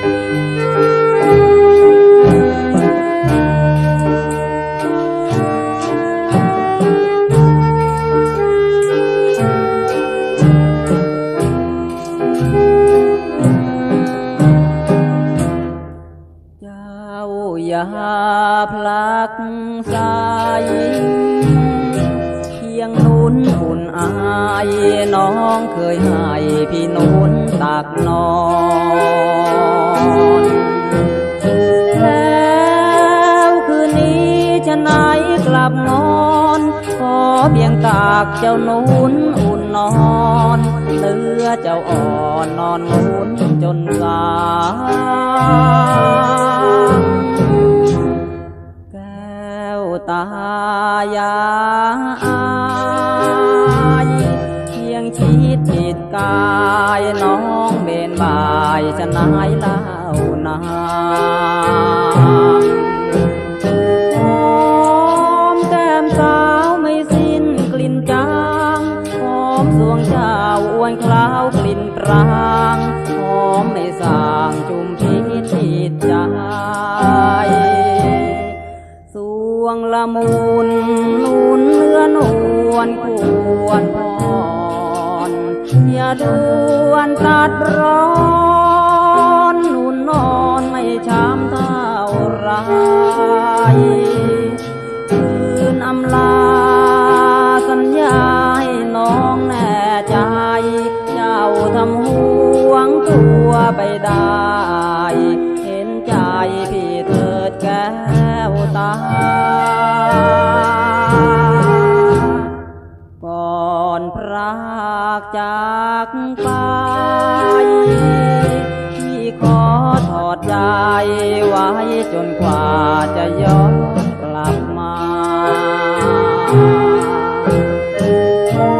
เจ้าอย่าพลักสายเคียงนุนอุ่นอายน้องเคยให้พี่นุนตักน้อง นแล้วคืนนี้จะไหนกลับนอนขอเพียงตากเจ้านุนอุ่นนอนเลือเจ้าอ่อนนอนนุนจนสายแก้วตายา กายน้องเบนบายจะนายเล่านางหอมแก้มสาวไม่สิ้นกลิ่นจางหอมสวงเจ้าอ้วนคล้าวกลิ่นปรางหอมไม่สร้างจุมพิษจิใจสวงละมุนนุน ร้อนนุนนอนไม่ช้ำเท่าไรคืนอำลาสัญญาให้น้องแน่ใจ เจ้าทำห่วงตัวไปได้ เห็นใจพี่เถิดแก้วตาก่อนพรากจากไป จนกว่าจะย้อนกลับมาขอ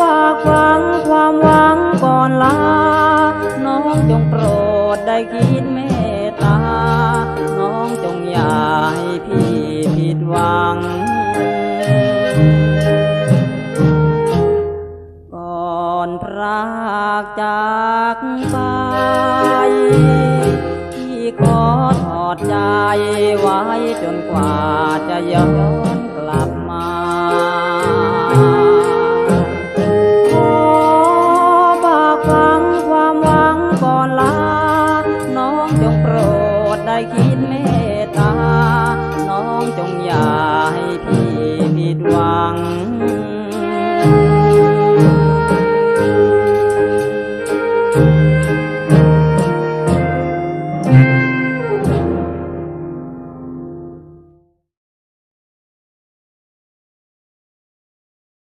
ฝากฝังความหวังก่อนลา น้องจงโปรดได้คิดเมตตา น้องจงอย่าให้พี่ผิดหวัง ก่อนพรากจากไปพี่ขอถอ ดใจไว้จนกว่าจะย้อนกลับมาขอฝากฝังความหวังก่อนลา น้องจงโปรดได้คิดเมตตา น้องจงอย่าให้พี่ผิดหวังเ